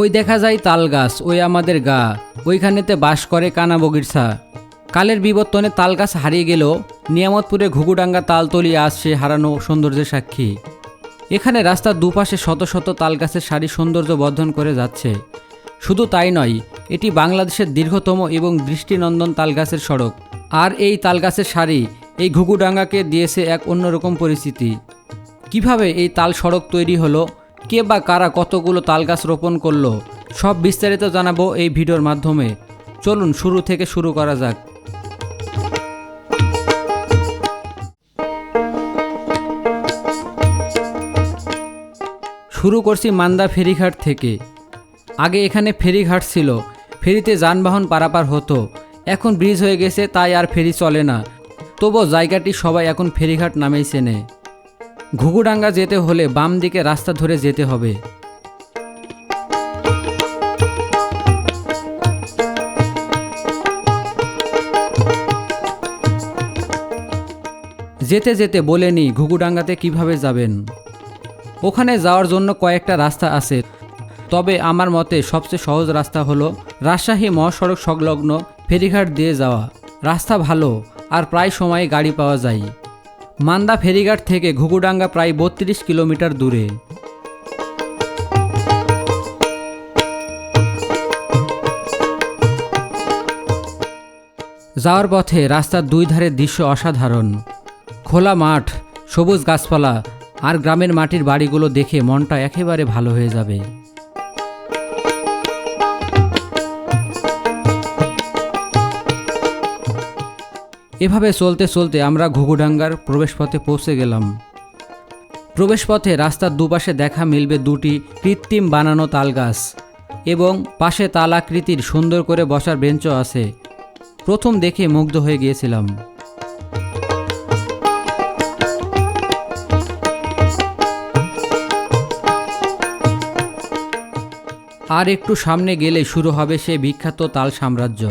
ওই দেখা যায় তাল গাছ, ওই আমাদের গা। ওইখানেতে বাস করে কানা বগিরসা কালের বিবর্তনে তাল গাছ হারিয়ে গেলেও নিয়ামতপুরে ঘুঘুডাঙ্গা তালতলি সে হারানো সৌন্দর্যের সাক্ষী। এখানে রাস্তার দুপাশে শত শত তাল গাছের সারি সৌন্দর্য বর্ধন করে যাচ্ছে। শুধু তাই নয়, এটি বাংলাদেশের দীর্ঘতম এবং দৃষ্টিনন্দন তালগাছের সড়ক। আর এই তালগাছের সারি, এই ঘুঘুডাঙ্গাকে দিয়েছে এক অন্যরকম পরিস্থিতি। কীভাবে এই তাল সড়ক তৈরি হলো কে বা কারা কতগুলো তালগাছ রোপণ করল, সব বিস্তারিত জানাব এই ভিডিওর মাধ্যমে। চলুন শুরু থেকে শুরু করা যাক। শুরু করছি মান্দা ফেরিঘাট থেকে। আগে এখানে ফেরিঘাট ছিল, ফেরিতে যানবাহন পারাপার হতো। এখন ব্রিজ হয়ে গেছে, তাই আর ফেরি চলে না। তবুও জায়গাটি সবাই এখন ফেরিঘাট নামেই চেনে। ঘুঘুডাঙ্গা যেতে হলে বাম দিকে রাস্তা ধরে যেতে হবে। যেতে যেতে বলে নি ঘুঘুডাঙ্গাতে কীভাবে যাবেন। ওখানে যাওয়ার জন্য কয়েকটা রাস্তা আছে। তবে আমার মতে সবচেয়ে সহজ রাস্তা হলো রাজশাহী মহাসড়ক সংলগ্ন ফেরিঘাট দিয়ে যাওয়া। রাস্তা ভালো, আর প্রায় সময়ে গাড়ি পাওয়া যায়। মান্দা ফেরিঘাট থেকে ঘুঘুডাঙ্গা প্রায় বত্রিশ কিলোমিটার দূরে। যাওয়ার পথে রাস্তার দুই ধারে দৃশ্য অসাধারণ। খোলা মাঠ, সবুজ গাছপালা আর গ্রামের মাটির বাড়িগুলো দেখে মনটা একেবারে ভালো হয়ে যাবে। এভাবে চলতে চলতে আমরা ঘুঘুডাঙ্গার প্রবেশপথে পৌঁছে গেলাম। প্রবেশপথে রাস্তার দুপাশে দেখা মিলবে দুটি কৃত্রিম বানানো তালগাছ এবং পাশে তালাকৃতির সুন্দর করে বসার বেঞ্চও আছে। প্রথম দেখে মুগ্ধ হয়ে গিয়েছিলাম। আর একটু সামনে গেলে শুরু হবে সে বিখ্যাত তাল সাম্রাজ্য।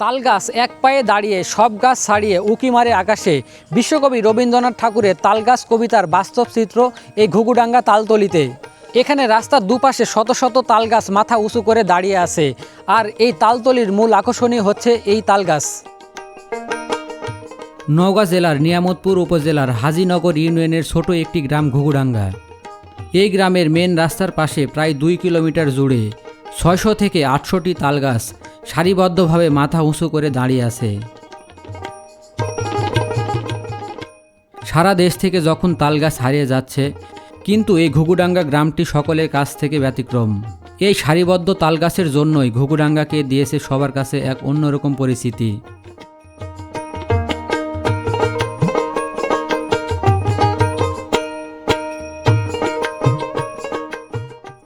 তাল গাছ এক পায়ে দাঁড়িয়ে, সব গাছ ছাড়িয়ে উকি মারে আকাশে। বিশ্বকবি রবীন্দ্রনাথ ঠাকুরের তালগাছ কবিতার বাস্তব চিত্র এই ঘুঘুডাঙ্গা তালতলিতে। এখানে রাস্তার দুপাশে শত শত তালগাছ মাথা উঁচু করে দাঁড়িয়ে আছে। আর এই তালতলির মূল আকর্ষণীয় হচ্ছে এই তালগাছ নওগাঁ জেলার নিয়ামতপুর উপজেলার হাজিনগর ইউনিয়নের ছোট একটি গ্রাম ঘুঘুডাঙ্গা। এই গ্রামের মেন রাস্তার পাশে প্রায় দুই কিলোমিটার জুড়ে ছয়শো থেকে আটশোটি তালগাছ সারিবদ্ধভাবে মাথা উঁচু করে দাঁড়িয়ে আছে। সারা দেশ থেকে যখন তালগাছ হারিয়ে যাচ্ছে, কিন্তু এই ঘুঘুডাঙ্গা গ্রামটি সকলের কাছ থেকে ব্যতিক্রম। এই সারিবদ্ধ তালগাছের জন্যই ঘুঘুডাঙ্গাকে দিয়েছে সবার কাছে এক অন্যরকম পরিস্থিতি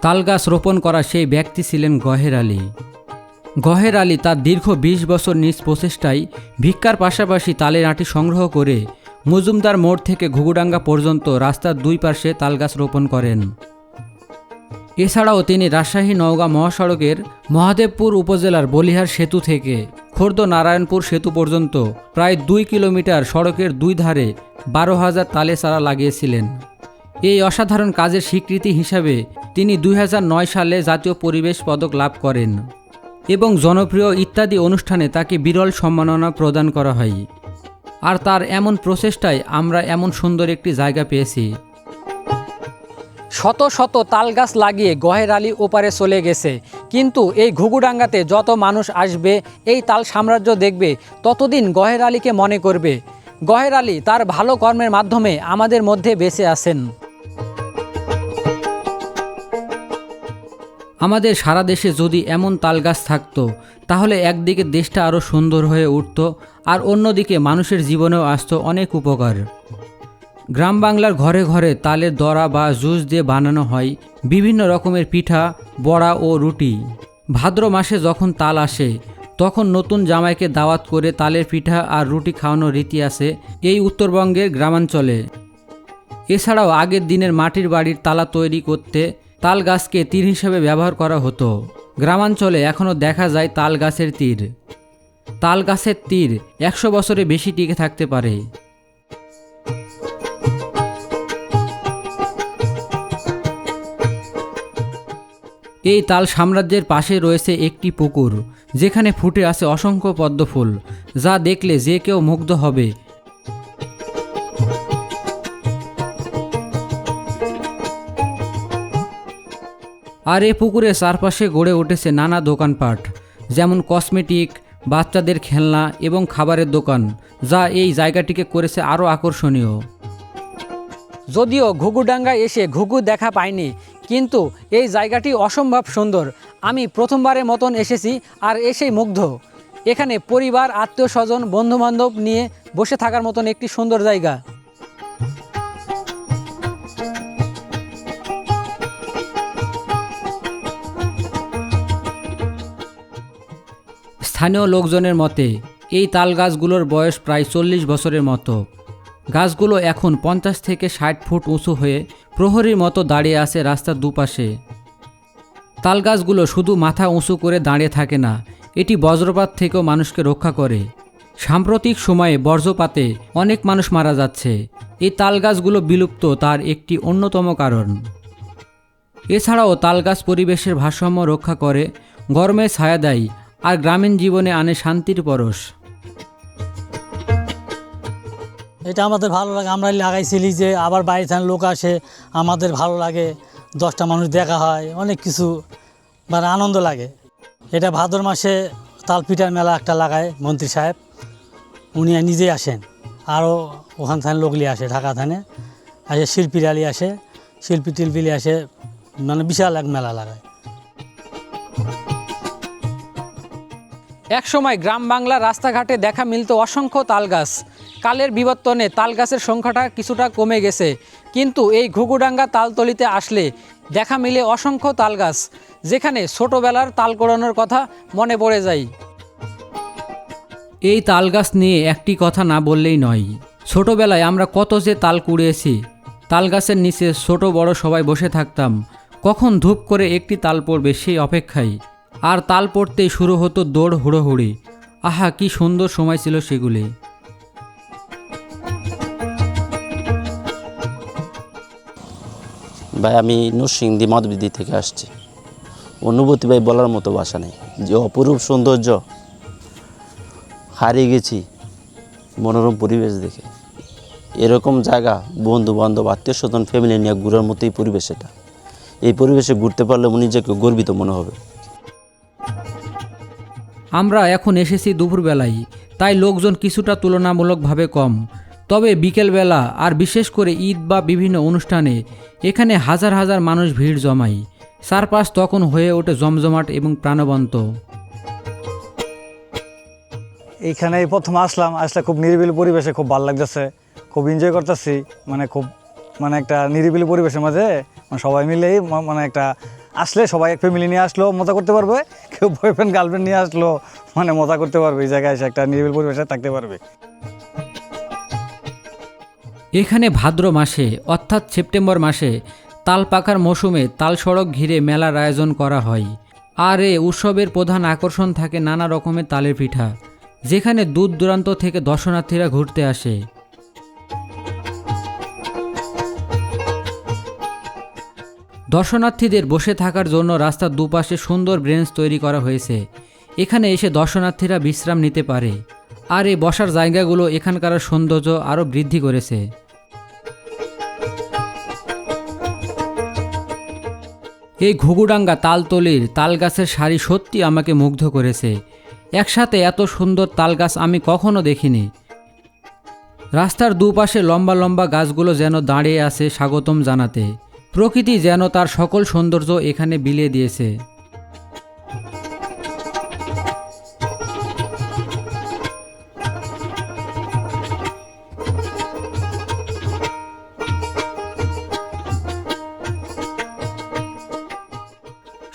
তালগাছ রোপণ করা সেই ব্যক্তি ছিলেন গহের আলী। গহের আলী তার দীর্ঘ ২০ বছর নিজ প্রচেষ্টায় ভিক্ষার পাশাপাশি তালের আঁটি সংগ্রহ করে মজুমদার মোড় থেকে ঘুঘুডাঙ্গা পর্যন্ত রাস্তার দুই পাশে তালগাছ রোপণ করেন। এছাড়াও তিনি রাজশাহী নওগাঁ মহাসড়কের মহাদেবপুর উপজেলার বলিহার সেতু থেকে খোর্দ নারায়ণপুর সেতু পর্যন্ত প্রায় দুই কিলোমিটার সড়কের দুই ধারে বারো হাজার তালে চারা লাগিয়েছিলেন। এই অসাধারণ কাজের স্বীকৃতি হিসাবে তিনি দুই হাজার নয় সালে জাতীয় পরিবেশ পদক লাভ করেন এবং জনপ্রিয় ইত্যাদি অনুষ্ঠানে তাকে বিরল সম্মাননা প্রদান করা হয়। আর তার এমন প্রচেষ্টায় আমরা এমন সুন্দর একটি জায়গা পেয়েছি। শত শত তাল গাছ লাগিয়ে গহের আলী ওপারে চলে গেছে। কিন্তু এই ঘুঘুডাঙ্গাতে যত মানুষ আসবে, এই তাল সাম্রাজ্য দেখবে, ততদিন গহের আলীকে মনে করবে। গহের আলী তার ভালো কর্মের মাধ্যমে আমাদের মধ্যে বেঁচে আছেন। আমাদের সারা দেশে যদি এমন তালগাছ থাকতো, তাহলে একদিকে দেশটা আরও সুন্দর হয়ে উঠত, আর অন্যদিকে মানুষের জীবনেও আসতো অনেক উপকার। গ্রাম বাংলার ঘরে ঘরে তালের দড়া বা জুস দিয়ে বানানো হয় বিভিন্ন রকমের পিঠা, বড়া ও রুটি। ভাদ্র মাসে যখন তাল আসে, তখন নতুন জামাইকে দাওয়াত করে তালের পিঠা আর রুটি খাওয়ানোর রীতি আছে এই উত্তরবঙ্গের গ্রামাঞ্চলে। এছাড়াও আগের দিনের মাটির বাড়ির তালা তৈরি করতে তাল গাছকে তীর হিসেবে ব্যবহার করা হতো। গ্রামাঞ্চলে এখনও দেখা যায় তাল গাছের তীর। তাল গাছের তীর একশো বছরে বেশি টিকে থাকতে পারে। এই তাল সাম্রাজ্যের পাশে রয়েছে একটি পুকুর, যেখানে ফুটে আছে অসংখ্য পদ্মফুল, যা দেখলে যে কেউ মুগ্ধ হবে। আর এ পুকুরের চারপাশে গড়ে উঠেছে নানা দোকানপাট, যেমন কসমেটিক, বাচ্চাদের খেলনা এবং খাবারের দোকান, যা এই জায়গাটিকে করেছে আরও আকর্ষণীয়। যদিও ঘুঘুডাঙ্গা এসে ঘুঘু দেখা পাইনি কিন্তু এই জায়গাটি অসম্ভব সুন্দর। আমি প্রথমবারের মতন এসেছি আর এসেই মুগ্ধ। এখানে পরিবার, আত্মীয় স্বজন, বন্ধুবান্ধব নিয়ে বসে থাকার মতন একটি সুন্দর জায়গা। স্থানীয় লোকজনের মতে, এই তাল গাছগুলোর বয়স প্রায় চল্লিশ বছরের মতো। গাছগুলো এখন পঞ্চাশ থেকে ষাট ফুট উঁচু হয়ে প্রহরীর মতো দাঁড়িয়ে আছে রাস্তার দুপাশে। তাল গাছগুলো শুধু মাথা উঁচু করে দাঁড়িয়ে থাকে না, এটি বজ্রপাত থেকেও মানুষকে রক্ষা করে। সাম্প্রতিক সময়ে বজ্রপাতে অনেক মানুষ মারা যাচ্ছে। এই তাল গাছগুলো বিলুপ্ত তার একটি অন্যতম কারণ। এছাড়াও তাল গাছ পরিবেশের ভারসাম্য রক্ষা করে, গরমে ছায়া দেয় আর গ্রামীণ জীবনে আনে শান্তির পরশ। এটা আমাদের ভালো লাগে। আমরা লাগাইছিলি যে আবার বাইরে থেকে লোক আসে, আমাদের ভালো লাগে, দশটা মানুষ দেখা হয়, অনেক কিছু মানে আনন্দ লাগে। এটা ভাদর মাসে তালপিঠার মেলা একটা লাগায় মন্ত্রী সাহেব। উনি নিজেই আসেন। আরও ওখান থেকে লোকলি আসে, ঢাকা থানে। আসে শিল্পীরালি আসে শিল্পী টিলপিলি আসে মানে বিশাল এক মেলা লাগায়। একসময় গ্রাম বাংলা রাস্তাঘাটে দেখা মিলত অসংখ্য তালগাছ। কালের বিবর্তনে তালগাছের সংখ্যাটা কিছুটা কমে গেছে। কিন্তু এই ঘুঘুডাঙ্গা তালতলিতে আসলে দেখা মিলে অসংখ্য তালগাছ, যেখানে ছোটোবেলার তাল কোড়ানোর কথা মনে পড়ে যায়। এই তালগাছ নিয়ে একটি কথা না বললেই নয়, ছোটবেলায় আমরা কত যে তাল কুড়িয়েছি, তালগাছের নিচে ছোট বড় সবাই বসে থাকতাম, কখন ধূপ করে একটি তাল পড়বে সেই অপেক্ষায়। আর তাল পড়তেই শুরু হতো দৌড় হুড়োহুড়ি। আহা, কি সুন্দর সময় ছিল সেগুলি। ভাই, আমি নরসিংদী মাধবদী থেকে আসছি। অনুভূতি ভাই বলার মতো ভাষা নেই। যে অপরূপ সৌন্দর্য, হারিয়ে গেছি মনোরম পরিবেশ দেখে। এরকম জায়গা বন্ধু বান্ধব আত্মীয় স্বজন ফ্যামিলি নিয়ে ঘুরার মতোই পরিবেশ এটা। এই পরিবেশে ঘুরতে পারলে নিজেকে গর্বিত মনে হবে। আমরা এখন এসেছি দুপুরবেলায়, তাই লোকজন কিছুটা তুলনামূলকভাবে কম। তবে বিকেলবেলা, আর বিশেষ করে ঈদ বা বিভিন্ন অনুষ্ঠানে, এখানে হাজার হাজার মানুষ ভিড় জমায়। চারপাশ তখন হয়ে ওঠে জমজমাট এবং প্রাণবন্ত। এইখানে প্রথম আসলাম, আসলে খুব নিরিবিলি পরিবেশে খুব ভালো লাগতেছে, খুব এনজয় করতেছি মানে খুব মানে একটা নিরিবিলি পরিবেশের মাঝে মানে সবাই মিলেই মানে একটা আসলে সবাই এক ফ্যামিলি নিয়ে আসলো, মজা করতে পারবে। কেউ বয়ফ্রেন্ড গার্লফ্রেন্ড নিয়ে আসলো মানে মজা করতে পারবে, এই জায়গায় এসে একটা নিরিবিলি পরিবেশে থাকতে পারবে। এখানে ভাদ্র মাসে, অর্থাৎ সেপ্টেম্বর মাসে, তাল পাকার মৌসুমে তাল সড়ক ঘিরে মেলার আয়োজন করা হয়। আর এ উৎসবের প্রধান আকর্ষণ থাকে নানা রকমের তালের পিঠা, যেখানে দূর দূরান্ত থেকে দর্শনার্থীরা ঘুরতে আসে। দর্শনার্থীদের বসে থাকার জন্য রাস্তার দুপাশে সুন্দর ব্রেঞ্চ তৈরি করা হয়েছে। এখানে এসে দর্শনার্থীরা বিশ্রাম নিতে পারে। আর এই বসার জায়গাগুলো এখানকার সৌন্দর্য আরও বৃদ্ধি করেছে। এই ঘুঘুডাঙ্গা তালতলির তালগাছের শাড়ি সত্যি আমাকে মুগ্ধ করেছে। একসাথে এত সুন্দর তালগাছ আমি কখনো দেখিনি। রাস্তার দুপাশে লম্বা লম্বা গাছগুলো যেন দাঁড়িয়ে আছে স্বাগতম জানাতে। প্রকৃতি যেন তার সকল সৌন্দর্য এখানে বিলিয়ে দিয়েছে।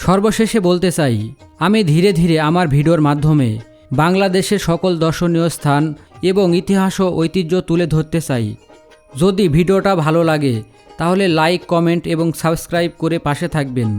সর্বশেষে বলতে চাই, আমি ধীরে ধীরে আমার ভিডিওর মাধ্যমে বাংলাদেশের সকল দর্শনীয় স্থান এবং ইতিহাস ও ঐতিহ্য তুলে ধরতে চাই। যদি ভিডিওটা ভালো লাগে তাহলে লাইক কমেন্ট এবং সাবস্ক্রাইব করে পাশে থাকবেন।